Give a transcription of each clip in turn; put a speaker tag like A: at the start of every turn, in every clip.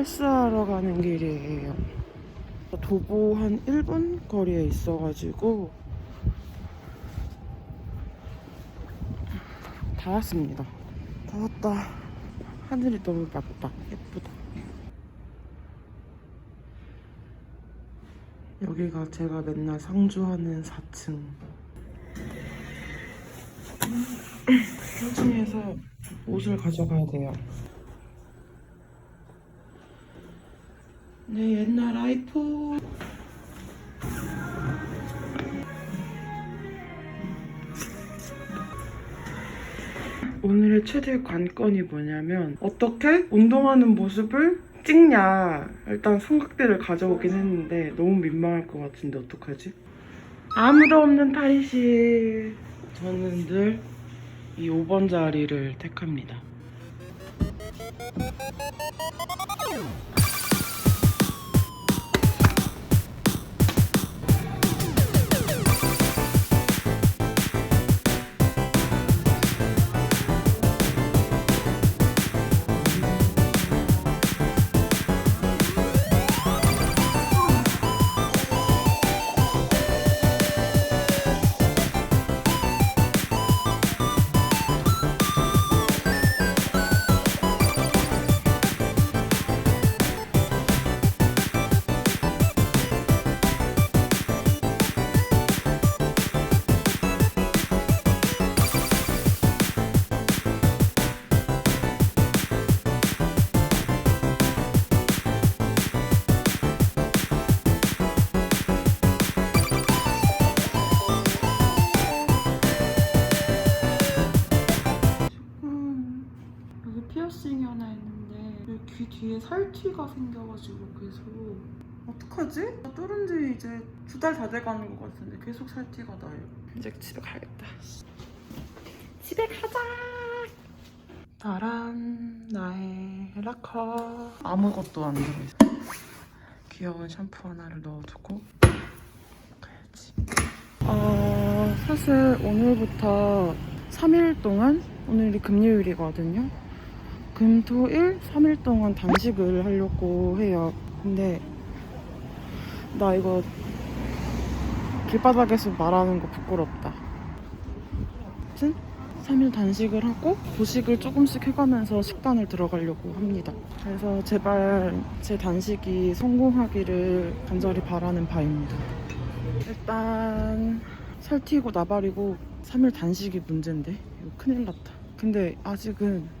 A: 헬스하러 가는 길이에요. 도보 한 1분 거리에 있어가지고 다 왔습니다. 다 왔다. 하늘이 너무 맑다. 예쁘다. 여기가 제가 맨날 상주하는 4층. 현충에서 옷을 가져가야 돼요. 내 옛날 아이폰. 오늘의 최대 관건이 뭐냐면 어떻게 운동하는 모습을 찍냐 일단 삼각대를 가져오긴 했는데 너무 민망할 것 같은데 어떡하지? 아무도 없는 탈의실 저는 늘 이 5번 자리를 택합니다 살티가 생겨가지고 계속. 어떡하지? 나 뚫은 지 이제 두 달 다 돼가는 것 같은데 계속 살티가 나요. 이제 집에 가야겠다. 집에 가자! 따란 나의 락커. 아무것도 안 들어있어. 귀여운 샴푸 하나를 넣어두고 가야지. 어, 사실 오늘부터 3일 동안 오늘이 금요일이거든요. 금, 토, 일 3일 동안 단식을 하려고 해요. 근데 나 이거 길바닥에서 말하는 거 부끄럽다. 아무튼 3일 단식을 하고 도식을 조금씩 해가면서 식단을 들어가려고 합니다. 그래서 제발 제 단식이 성공하기를 간절히 바라는 바입니다. 일단 살튀고 나발이고 3일 단식이 문제인데 이거 큰일 났다 근데 아직은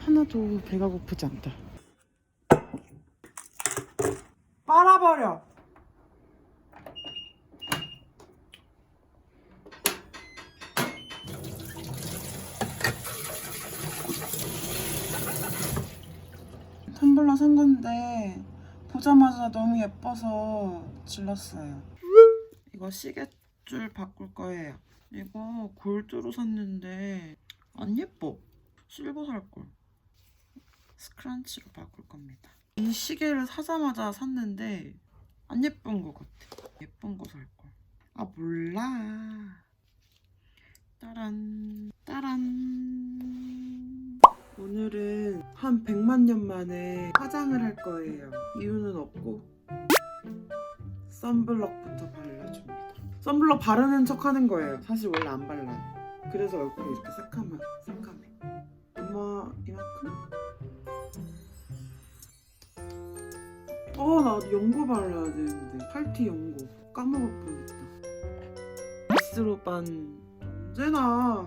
A: 하나도 배가 고프지 않다 빨아버려 텀블러 산 건데 보자마자 너무 예뻐서 질렀어요. 이거 시계줄 바꿀 거예요. 이거 골드로 샀는데 안 예뻐. 실버 살 걸. 스크런치로 바꿀 겁니다. 이 시계를 사자마자 샀는데 안 예쁜 것 같아. 예쁜 거 살 걸. 아 몰라. 따란 따란. 오늘은 한 100만 년 만에 화장을 할 거예요. 이유는 없고 선블럭부터 발라줍니다. 선블럭 바르는 척 하는 거예요. 사실 원래 안 발라요. 그래서 얼굴이 이렇게 새카만, 새카매. 엄마 이만 어, 나도 연고 발라야 되는데. 팔티 연고. 까먹을 뻔했다. 미스로반 언제나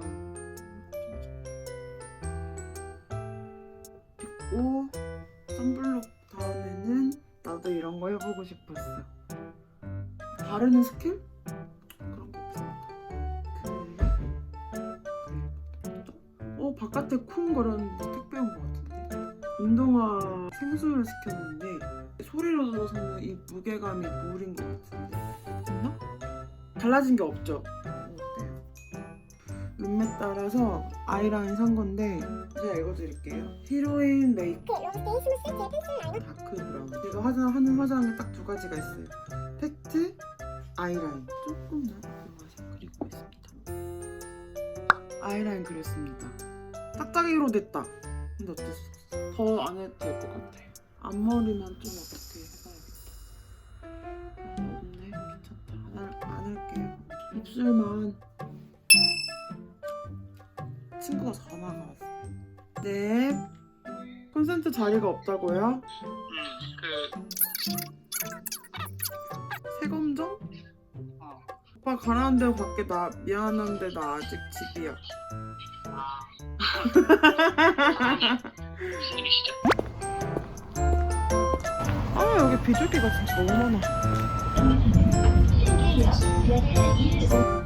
A: 있고 선블록 다음에는 나도 이런 거 해보고 싶었어. 바르는 스킬? 그런 거 없어. 그... 어 바깥에 쿵 걸었는데 택배 온 거 같은데. 운동화 생수를 시켰는데 소리로 들어서는 이 무게감이 물인 것 같은데. 맞나? 달라진 게 없죠. 어때요? 룸메 따라서 아이라인 산 건데 제가 읽어드릴게요. 히로인 메이크
B: 그 롱스테이 스무스 제 펜슬 라인
A: 다크 브라운. 제가 화장 하는 화장에 딱두 가지가 있어요. 팩트, 아이라인. 조금 낮은 화장 그리고 있습니다. 아이라인 그렸습니다. 딱딱이로 됐다. 근데 없어. 더 안 해도 될 것 같아. 앞머리만 좀 어떻게 해봐야겠다. 아, 없네. 괜찮다. 안, 할, 안 할게요. 입술만. 친구가 전화가 왔어요. 네. 콘센트 자리가 없다고요?
C: 음, 그,
A: 세검정?
C: 어,
A: 오빠 가라는 대로 갈게. 나 미안한데 나 아직 집이야.
C: 아, 무슨 일이시죠?
A: 아 여기 비둘기가 진짜 너무 많아. 아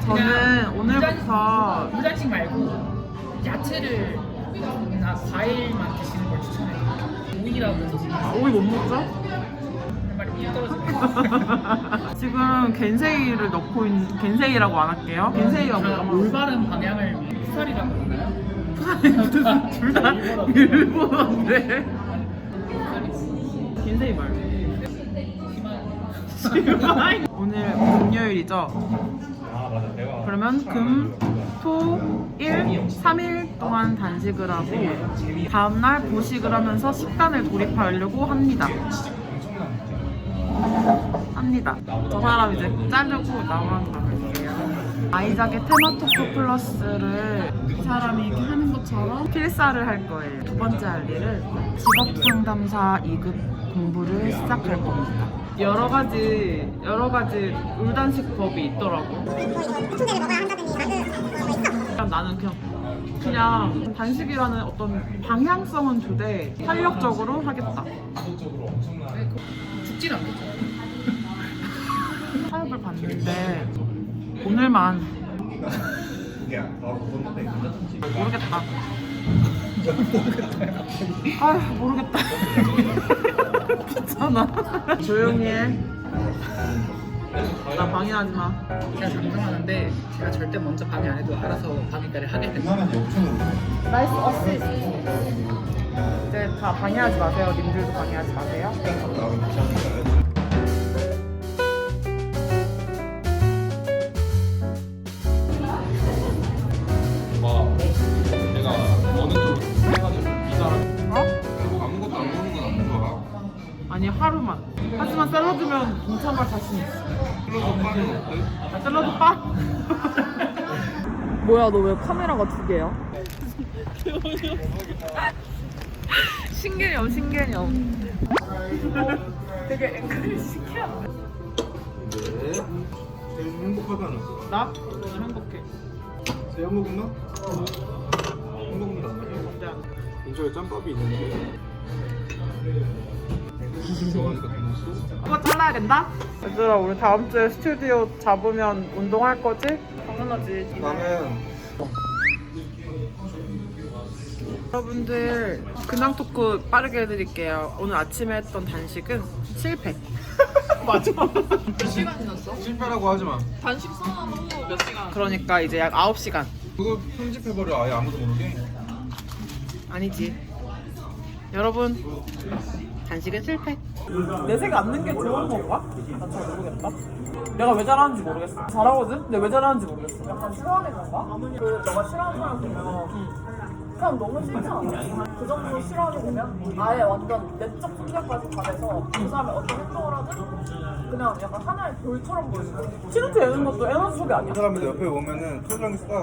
A: 저는 오늘부터
D: 물단식 말고 야채를 나 과일만 드시는 걸 추천해 오이라든지
A: 오이 못 먹죠?
D: 한 마리 삐 떨어지네
A: 지금 겐세이를 넣고 있는 겐세이라고 안 할게요. 겐세이가
D: 다
A: 뭐야?
D: 올바른 방향을 위해 푸살이라고 그러나요?
A: 둘다 일본어인데. 겐세이 말고. 오늘 금요일이죠? 그러면 금, 토, 일, 3일 동안 단식을 하고 다음날 보식을 하면서 식단을 돌입하려고 합니다. 합니다. 저 사람 이제 자르고 나만 가볼게요. 아이작의 테마토크 플러스를 이 사람이 이렇게 하는 것처럼 필사를 할 거예요. 두 번째 할 일은 직업 상담사 2급 공부를 시작할 겁니다. 여러 가지 여러 가지 울단식 법이 있더라고.
B: 충전을 먹어야 한다더니 나는
A: 그냥 나는 그냥 그냥 단식이라는 어떤 방향성은 주되 탄력적으로 하겠다.
D: 죽진 않겠죠
A: 타협을 봤는데 오늘만 모르겠다. 아 모르겠다. 귀찮아. 조용히 해. 나 방해하지 마.
D: 제가 장담하는데 제가 절대 먼저 방해 안 해도 알아서 방해까지 하게 됩니다
A: 나이스 어시스트. 이제 다 방해하지 마세요. 님들도 방해하지 마세요. 샐러드면 동참할 자신 있어. 샐러드 빠? 뭐야 너 왜 카메라가 두 개야? 신개념 신개념 되게 앵글이 신기하다
E: 네. 제일 행복하다는 거.
A: 나? 오늘 행복해
E: 제 행복은 나? 행복은 안 근처에 짬밥이 있는데.
A: 그거 잘라야 된다? 얘들아 우리 다음 주에 스튜디오 잡으면 운동할 거지? 당연하지.
E: 나는
A: 여러분들 근황 토크 빠르게 해드릴게요. 오늘 아침에 했던 단식은 실패. 맞아.
E: 실패라고 하지 마.
A: 그러니까 이제 약 9시간.
E: 그거 편집해버려. 아예 아무도 모르게.
A: 아니지. 여러분 단식은 실패 내색 안는 게 좋은 건가? 난잘 모르겠다 내가 왜 잘하는지 모르겠어 잘하거든? 근데 왜 잘하는지 모르겠어 약간 싫어하는 건가? 그 너가 싫어하는 사람 보면
F: 그냥 너무 싫지 않아? 그 정도 싫어하게 되면 아예 완전 내적 다 돼서 그 사람이 어떤 행동을 하든 그냥 약간 하나의 별처럼 보이는.
A: 치는트 내는 것도 에너지 소비 아니야?
E: 사람들 옆에 오면은 표정이 싹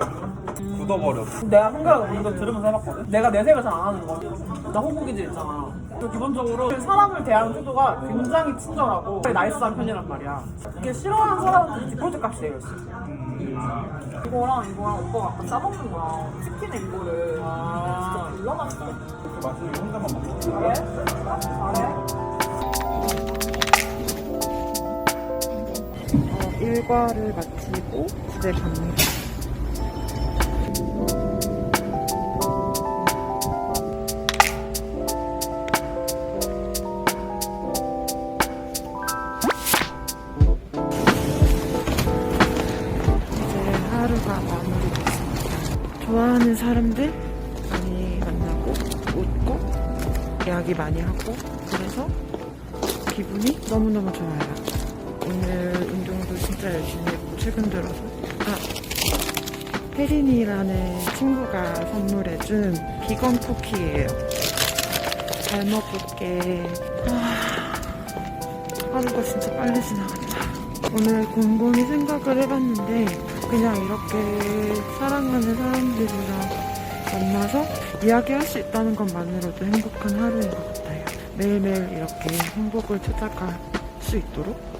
E: 굳어버려.
A: 내가 생각을 먼저 들으면서 해봤거든. 내가 내색을 잘 안 하는 거야. 나 호구기질 있잖아. 그리고 기본적으로 사람을 대하는 태도가 굉장히 친절하고 나이스한 편이란 말이야. 이게 싫어하는 사람한테 디폴트 값이 되어 있어. 이거랑 이거랑 오빠가 아까 싸먹는 거야. 치킨에 이거를. 진짜 졸라 맛있어.
E: 맛있는 거 혼자만 먹어.
F: 잘해? 잘해?
A: 일과를 마치고 집에 갑니다. 이제 하루가 마무리됐습니다. 좋아하는 사람들 많이 만나고 웃고 이야기 많이 하고 그래서 기분이 너무너무 좋아요. 오늘 운동도 진짜 열심히 했고 최근 들어서 아 혜린이라는 친구가 선물해준 비건 쿠키예요. 잘 먹을게. 아, 하루가 진짜 빨리 지나간다. 오늘 곰곰이 생각을 해봤는데 그냥 이렇게 사랑하는 사람들이랑 만나서 이야기할 수 있다는 것만으로도 행복한 하루인 것 같아요. 매일매일 이렇게 행복을 찾아갈 수 있도록